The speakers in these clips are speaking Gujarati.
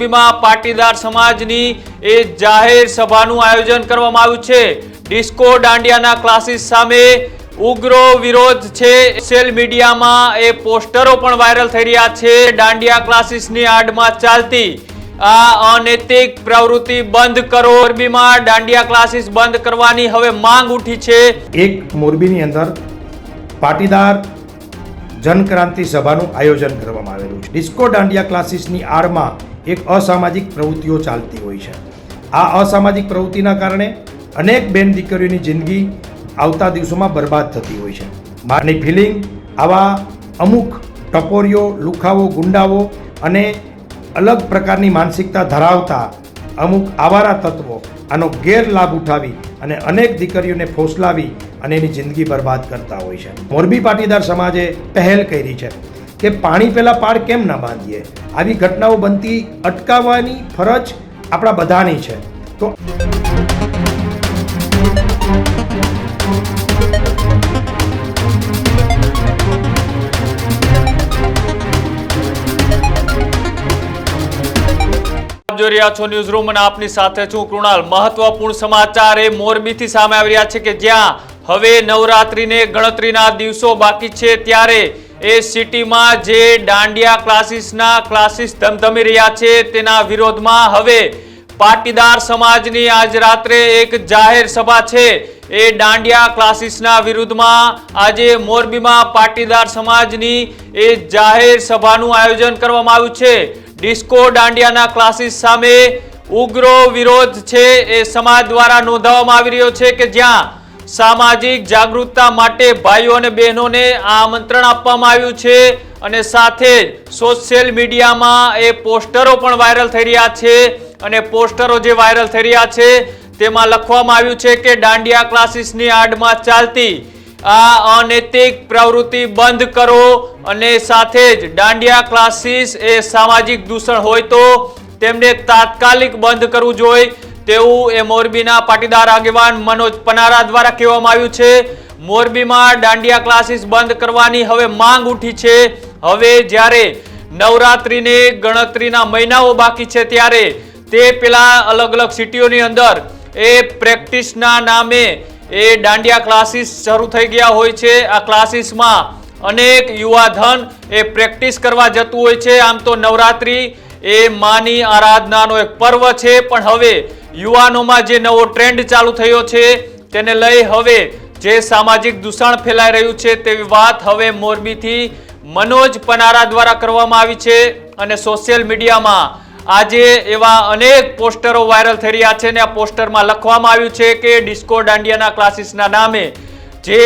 મોરબીમાં પાટીદાર સમાજની એ જાહેર સભાનું આયોજન કરવામાં આવ્યું છે. ડિસ્કો દાંડિયાના ક્લાસીસ સામે ઉગ્ર વિરોધ છે. સોશિયલ મીડિયામાં એ પોસ્ટરો પણ વાયરલ થઈ રહ્યા છે. દાંડિયા ક્લાસીસની આડમાં ચાલતી આ અનૈતિક પ્રવૃત્તિ બંધ કરો. મોરબીમાં દાંડિયા ક્લાસીસ બંધ કરવાની હવે માંગ ઉઠી છે. એક મોરબીની અંદર પાટીદાર જનક્રાંતિ સભાનું આયોજન કરવામાં આવેલું છે. ડિસ્કો દાંડિયા ક્લાસીસની આડમાં એક અસામાજિક પ્રવૃત્તિઓ ચાલતી હોય છે. આ અસામાજિક પ્રવૃત્તિના કારણે અનેક બેન દીકરીઓની જિંદગી આવતા દિવસોમાં બરબાદ થતી હોય છે. મારી ફિલિંગ આવા અમુક ટપોરીઓ, લુખાઓ, ગુંડાઓ અને અલગ પ્રકારની માનસિકતા ધરાવતા અમુક આવારા તત્વો આનો ગેરલાભ ઉઠાવી અને અનેક દીકરીઓને ફોસલાવી અને એની જિંદગી બરબાદ કરતા હોય છે. મોરબી પાટીદાર સમાજે પહેલ કરી છે. કે પાણી પહેલા પાર કેમ ના બાંધીએ? આવી ઘટનાઓ બનતી અટકાવવાની ફરજ આપણા બધાની છે. તો જોઈ રહ્યા છો ન્યૂઝ રૂમ અને આપની સાથે છું કૃણાલ. મહત્વપૂર્ણ સમાચાર એ મોરબીથી સામે આવી રહ્યા છે કે જ્યાં હવે નવરાત્રીને ગણતરીના દિવસો બાકી છે ત્યારે એ સિટીમાં જે દાંડિયા ક્લાસીસના ક્લાસીસ ધમધમી રહ્યા છે તેના વિરોધમાં હવે પાટીદાર સમાજની આજ રાત્રે એક જાહેર સભા છે. એ દાંડિયા ક્લાસીસના વિરુદ્ધમાં આજે મોરબીમાં પાટીદાર સમાજની એ જાહેર સભાનું આયોજન કરવામાં આવ્યું છે. ડિસ્કો દાંડિયાના ક્લાસીસ સામે ઉગ્ર વિરોધ છે. એ સમાજ દ્વારા નોંધાવવામાં આવી રહ્યો છે કે જ્યાં સામાજિક જાગૃતતા માટે ભાઈઓ અને બહેનોને આમંત્રણ આપવામાં આવ્યું છે અને સાથે જ સોશિયલ મીડિયામાં એ પોસ્ટરો પણ વાયરલ થઈ રહ્યા છે અને પોસ્ટરો જે વાયરલ થઈ રહ્યા છે તેમાં લખવામાં આવ્યું છે કે દાંડિયા ક્લાસીસની આડમાં ચાલતી આ અનૈતિક પ્રવૃત્તિ બંધ કરો અને સાથે જ દાંડિયા ક્લાસીસ એ સામાજિક દૂષણ હોય તો તેમને તાત્કાલિક બંધ કરવું જોઈએ. તેવું એ મોરબીના પાટીદાર આગેવાન મનોજ પનારા દ્વારા કહેવામાં આવ્યું છે, મોરબીમાં દાંડિયા ક્લાસીસ બંધ કરવાની હવે માંગ ઉઠી છે. હવે જ્યારે નવરાત્રિને ગણતરીના મહિનાઓ બાકી છે ત્યારે તે પેલા અલગ અલગ સિટીઓની અંદર એ પ્રેક્ટિસના નામે એ દાંડિયા ક્લાસીસ શરૂ થઈ ગયા હોય છે. આ ક્લાસીસમાં અનેક યુવાધન એ પ્રેક્ટિસ કરવા જતું હોય છે. આમ તો નવરાત્રિ એ માની આરાધનાનો એક પર્વ છે, પણ હવે યુવાનોમાં જે નવો ટ્રેન્ડ ચાલુ થયો છે, તેને લઈ હવે જે સામાજિક દૂષણ ફેલાઈ રહ્યું છે તેવી વાત હવે મોરબીથી મનોજ પનારા દ્વારા કરવામાં આવી છે અને સોશિયલ મીડિયામાં આજે એવા અનેક પોસ્ટરો વાયરલ થઈ રહ્યા છે અને આ પોસ્ટરમાં લખવામાં આવ્યું છે કે ડિસ્કો દાંડિયાના ક્લાસીસના નામે જે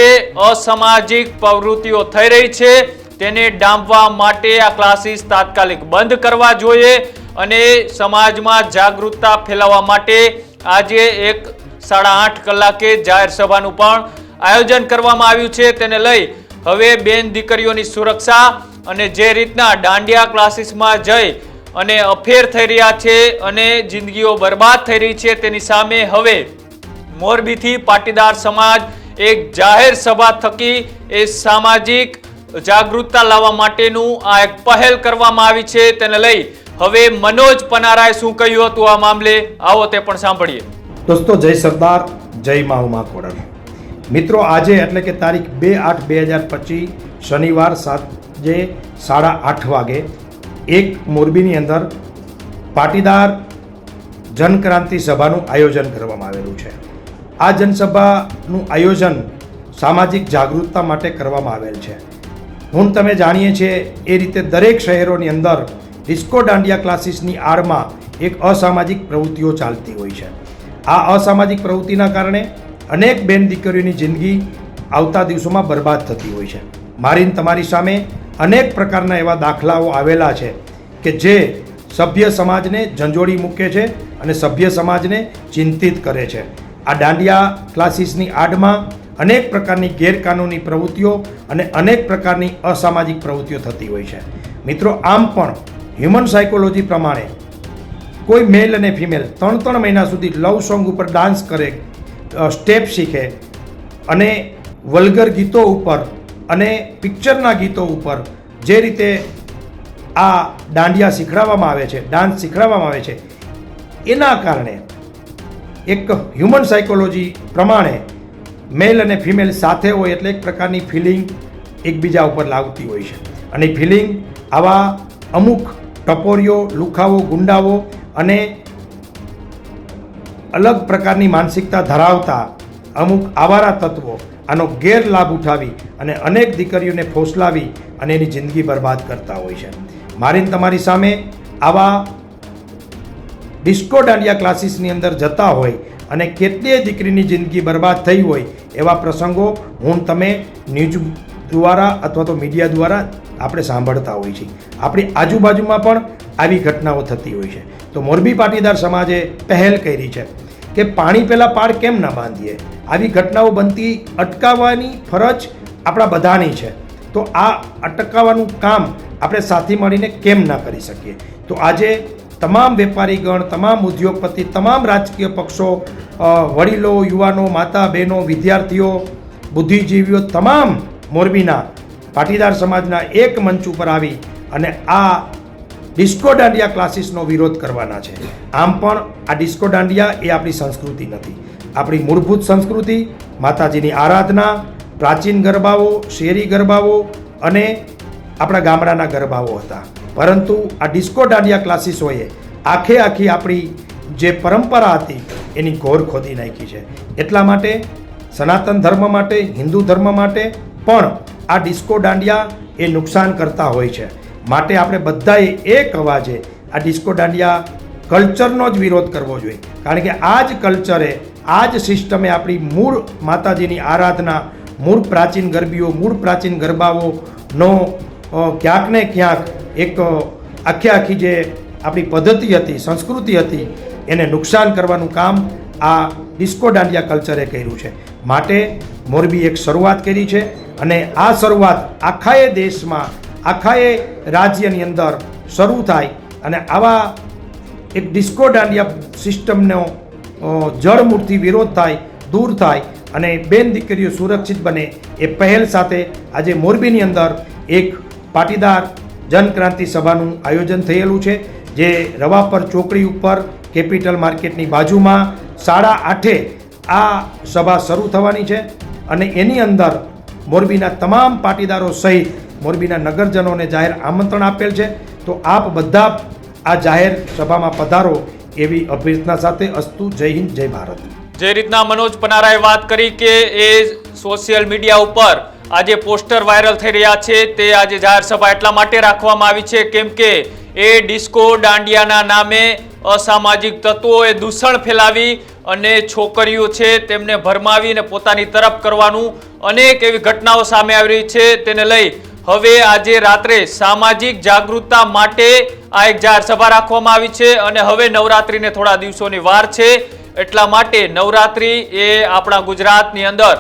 અસામાજિક પ્રવૃત્તિઓ થઈ રહી છે, તેને ડામવા માટે આ ક્લાસીસ તાત્કાલિક બંધ કરવા જોઈએ. અને સમાજમાં જાગૃતતા ફેલાવવા માટે આજે એક સાડા આઠ કલાકે જાહેર સભાનું પણ આયોજન કરવામાં આવ્યું છે. તેને લઈ હવે બેન દીકરીઓની સુરક્ષા અને જે રીતના દાંડિયા ક્લાસીસમાં જઈ અને અફેર થઈ રહ્યા છે અને જિંદગીઓ બરબાદ થઈ રહી છે તેની સામે હવે મોરબીથી પાટીદાર સમાજ એક જાહેર સભા થકી એ સામાજિક જાગૃતતા લાવવા માટેનું આ એક પહેલ કરવામાં આવી છે. તેને લઈ હવે મનોજ પનારાએ શું કહ્યું હતું આ મામલે? આવો તે પણ સાંભળીએ. દોસ્તો, જય સરદાર, જય મા ઉમા મિત્રો, આજે એટલે કે તારીખ બે આઠ બે હજાર પચીસ શનિવાર સાંજે સાડા આઠ વાગે, એક મોરબીની અંદર પાટીદાર જનક્રાંતિ સભાનું આયોજન કરવામાં આવેલું છે. આ જનસભાનું આયોજન સામાજિક જાગૃતતા માટે કરવામાં આવેલ છે. હું, તમે જાણીએ છીએ, એ રીતે દરેક શહેરોની અંદર ડિસ્કો દાંડિયા ક્લાસીસની આડમાં એક અસામાજિક પ્રવૃત્તિઓ ચાલતી હોય છે. આ અસામાજિક પ્રવૃત્તિના કારણે અનેક બેન દીકરીઓની જિંદગી આવતા દિવસોમાં બરબાદ થતી હોય છે. મારીન તમારી સામે અનેક પ્રકારના એવા દાખલાઓ આવેલા છે કે જે સભ્ય સમાજને ઝંઝોડી મૂકે છે અને સભ્ય સમાજને ચિંતિત કરે છે. આ દાંડિયા ક્લાસીસની આડમાં અનેક પ્રકારની ગેરકાનૂની પ્રવૃત્તિઓ અને અનેક પ્રકારની અસામાજિક પ્રવૃત્તિઓ થતી હોય છે. મિત્રો, આમ પણ હ્યુમન સાયકોલોજી પ્રમાણે કોઈ મેલ અને ફિમેલ ત્રણ ત્રણ મહિના સુધી લવ સોંગ ઉપર ડાન્સ કરે સ્ટેપ શીખે અને વલ્ગર ગીતો ઉપર અને પિક્ચરના ગીતો ઉપર જે રીતે આ દાંડિયા શીખડાવવામાં આવે છે ડાન્સ શીખડાવવામાં આવે છે, એના કારણે એક હ્યુમન સાયકોલોજી પ્રમાણે મેલ અને ફિમેલ સાથે હોય એટલે એક પ્રકારની ફિલિંગ એકબીજા ઉપર લાવતી હોય છે. અને ફિલિંગ આવા અમુક ટપોરીઓ લુખાવો ગુંડાઓ અને અલગ પ્રકારની માનસિકતા ધરાવતા અમુક આવારા તત્વો આનો ગેરલાભ ઉઠાવી અને અનેક દીકરીઓને ફોસલાવી અને એની જિંદગી બરબાદ કરતા હોય છે. મારીને તમારી સામે આવા ડિસ્કો દાંડિયા ક્લાસીસની અંદર જતા હોય અને કેટલીય દીકરીની જિંદગી બરબાદ થઈ હોય એવા પ્રસંગો હું તમે ન્યૂઝ દ્વારા અથવા તો મીડિયા દ્વારા આપણે સાંભળતા હોઈએ છીએ આપણી આજુબાજુમાં પણ આવી ઘટનાઓ થતી હોય છે. તો મોરબી પાટીદાર સમાજે પહેલ કરી છે કે પાણી પહેલાં પાડ કેમ ના બાંધીએ? આવી ઘટનાઓ બનતી અટકાવવાની ફરજ આપણા બધાની છે. તો આ અટકાવવાનું કામ આપણે સાથે મળીને કેમ ના કરી શકીએ? તો આજે તમામ વેપારીગણ, તમામ ઉદ્યોગપતિ, તમામ રાજકીય પક્ષો વડીલો, યુવાનો, માતા, બહેનો, વિદ્યાર્થીઓ, બુદ્ધિજીવીઓ, તમામ મોરબીના પાટીદાર સમાજના એક મંચ ઉપર આવી અને આ ડિસ્કો દાંડિયા ક્લાસીસનો વિરોધ કરવાના છે. આમ પણ આ ડિસ્કો દાંડિયા એ આપણી સંસ્કૃતિ નથી. આપણી મૂળભૂત સંસ્કૃતિ, માતાજીની આરાધના, પ્રાચીન ગરબાઓ, શેરી ગરબાઓ અને આપણા ગામડાના ગરબાઓ હતા. પરંતુ આ ડિસ્કો દાંડિયા ક્લાસીસોએ આખે આખી આપણી જે પરંપરા હતી એની ઘોર ખોદી નાખી છે. એટલા માટે સનાતન ધર્મ માટે, હિન્દુ ધર્મ માટે પણ આ ડિસ્કો દાંડિયા એ નુકસાન કરતા હોય છે. માટે આપણે બધાએ એક અવાજે આ ડિસ્કો દાંડિયા કલ્ચરનો જ વિરોધ કરવો જોઈએ. કારણ કે આ જ કલ્ચરે, આ જ સિસ્ટમે આપણી મૂળ માતાજીની આરાધના, મૂળ પ્રાચીન ગરબીઓ, મૂળ પ્રાચીન ગરબાઓનો ક્યાંક ને ક્યાંક એક આખી આખી જે આપણી પદ્ધતિ હતી, સંસ્કૃતિ હતી, એને નુકસાન કરવાનું કામ આ ડિસ્કો દાંડિયા કલ્ચરે કર્યું છે. માટે મોરબી એક શરૂઆત કરી છે અને આ શરૂઆત આખાએ દેશમાં, આખાએ રાજ્યની અંદર શરૂ થાય અને આવા એક ડિસ્કો દાંડિયા સિસ્ટમનો જળમૂળથી વિરોધ થાય, દૂર થાય અને બેન દીકરીઓ સુરક્ષિત બને એ પહેલ સાથે આજે મોરબીની અંદર એક પાટીદાર જનક્રાંતિ સભાનું આયોજન થયેલું છે, જે રવાપર ચોકડી ઉપર કેપિટલ માર્કેટની બાજુમાં સાડા આઠે આ સભા શરૂ થવાની છે અને એની અંદર મોરબીના તમામ પાટીદારો સહિત મોરબીના નગરજનોને જાહેર આમંત્રણ આપેલ છે. તો આપ બધા આ જાહેર સભામાં પધારો એવી અભ્યર્થના સાથે અસ્તુ, જય હિન્દ, જય ભારત. જે રીતના મનોજ પનારાએ વાત કરી કે એ સોશિયલ મીડિયા ઉપર આજે પોસ્ટર વાયરલ થઈ રહ્યા છે, તે આજે જાહેર સભા એટલા માટે રાખવામાં આવી છે, કેમ કે એ ડિસ્કો દાંડિયાના નામે અસામાજિક તત્વોએ દૂષણ ફેલાવી અને છોકરીઓ છે તેમને ભરમાવીને પોતાની તરફ કરવાનું અનેક એવી ઘટનાઓ સામે આવી રહી છે તેને લઈ હવે આજે રાત્રે સામાજિક જાગૃતતા માટે આ એક જાહેર સભા રાખવામાં આવી છે અને હવે નવરાત્રિને થોડા દિવસોની વાર છે એટલા માટે નવરાત્રિ એ આપણા ગુજરાતની અંદર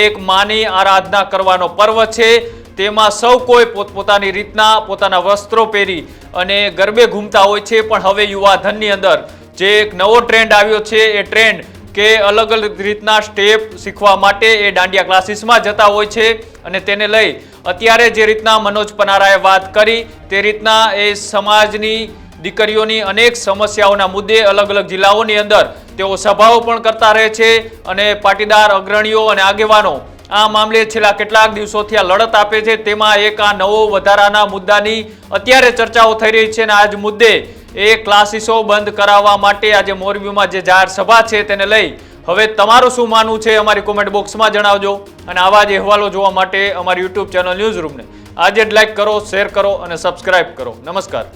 એક માની આરાધના કરવાનો પર્વ છે. તેમાં સૌ કોઈ પોતપોતાની રીતના, પોતાના વસ્ત્રો પહેરી અને ગરબે ઘૂમતા હોય છે. પણ હવે યુવા ધનની અંદર જે એક નવો ટ્રેન્ડ આવ્યો છે, એ ટ્રેન્ડ કે અલગ અલગ રીતના સ્ટેપ શીખવા માટે એ દાંડિયા ક્લાસીસમાં જતા હોય છે અને તેને લઈ અત્યારે જે રીતના મનોજ પનારાએ વાત કરી, તે રીતના એ સમાજની દીકરીઓની અનેક સમસ્યાઓના મુદ્દે અલગ અલગ જિલ્લાઓની અંદર તેઓ સભાઓ પણ કરતા રહે છે અને પાટીદાર અગ્રણીઓ અને આગેવાનો આ મામલે છેલ્લા કેટલાક દિવસોથી આ લડત આપે છે. તેમાં એક આ નવો વધારાના મુદ્દાની અત્યારે ચર્ચાઓ થઈ રહી છે અને આજ મુદ્દે એ ક્લાસીસો બંધ કરાવવા માટે આજે મોરબીમાં જે જાહેર સભા છે તેને લઈ હવે તમારું શું માનવું છે અમારી કોમેન્ટ બોક્સમાં જણાવજો. અને આવા જ અહેવાલો જોવા માટે અમારી યુટ્યુબ ચેનલ ન્યૂઝ રૂમને આજે જ લાઈક કરો શેર કરો અને સબસ્ક્રાઇબ કરો. નમસ્કાર.